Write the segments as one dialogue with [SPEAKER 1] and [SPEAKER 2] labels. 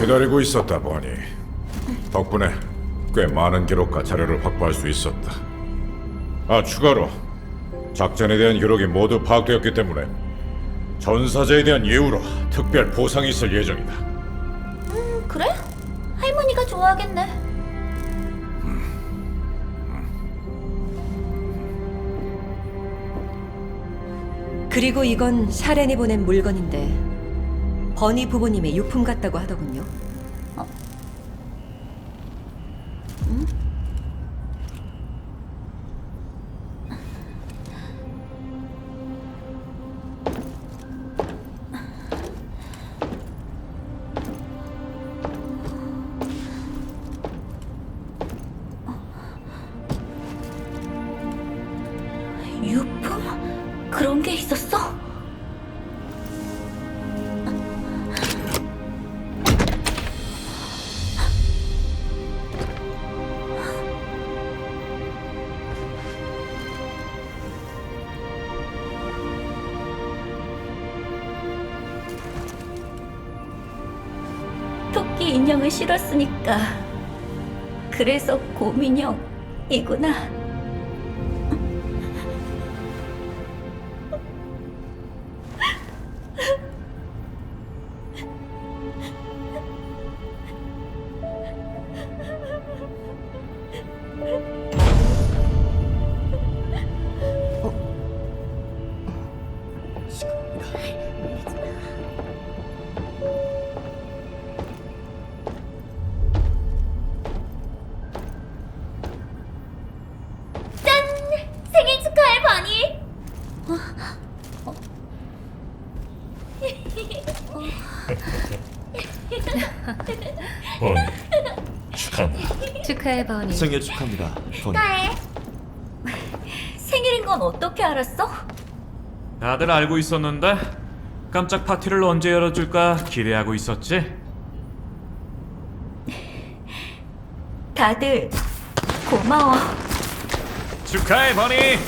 [SPEAKER 1] 기다리고 있었다 보니 덕분에 꽤 많은 기록과 자료를 확보할 수 있었다. 아 추가로 작전에 대한 기록이 모두 파악되었기 때문에 전사자에 대한 예우로 특별 보상이 있을 예정이다.
[SPEAKER 2] 음, 그래? 할머니가 좋아하겠네.
[SPEAKER 3] 그리고 이건 샤렌이 보낸 물건인데 버니 부모님의 유품 같다고 하더군요.
[SPEAKER 2] 유품? 그런 게 있었어? 인형을 실었으니까 그래서 곰인형이구나. 버니
[SPEAKER 4] 축하한다
[SPEAKER 5] 축하해 버니.
[SPEAKER 6] 생일 축하합니다, 버니.
[SPEAKER 2] 축하해. 생일인 건 어떻게 알았어?
[SPEAKER 7] 다들 알고 있었는데 깜짝 파티를 언제 열어줄까 기대하고 있었지.
[SPEAKER 2] 다들 고마워.
[SPEAKER 7] 축하해 버니.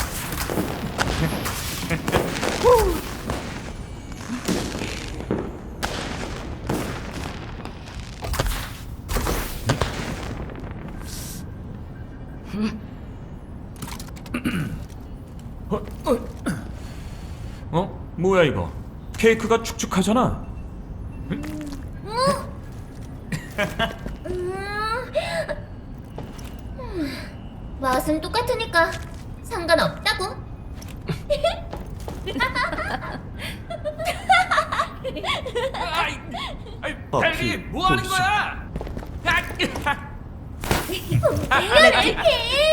[SPEAKER 7] 어? 뭐야 이거? 케이크가 축축하잖아.
[SPEAKER 2] 맛은 똑같으니까 상관없다고.
[SPEAKER 7] 아이, 아이,
[SPEAKER 6] 어,
[SPEAKER 7] 벨리
[SPEAKER 6] 그,
[SPEAKER 7] 뭐 하는. 거야? 아,
[SPEAKER 2] 이걸 이렇게?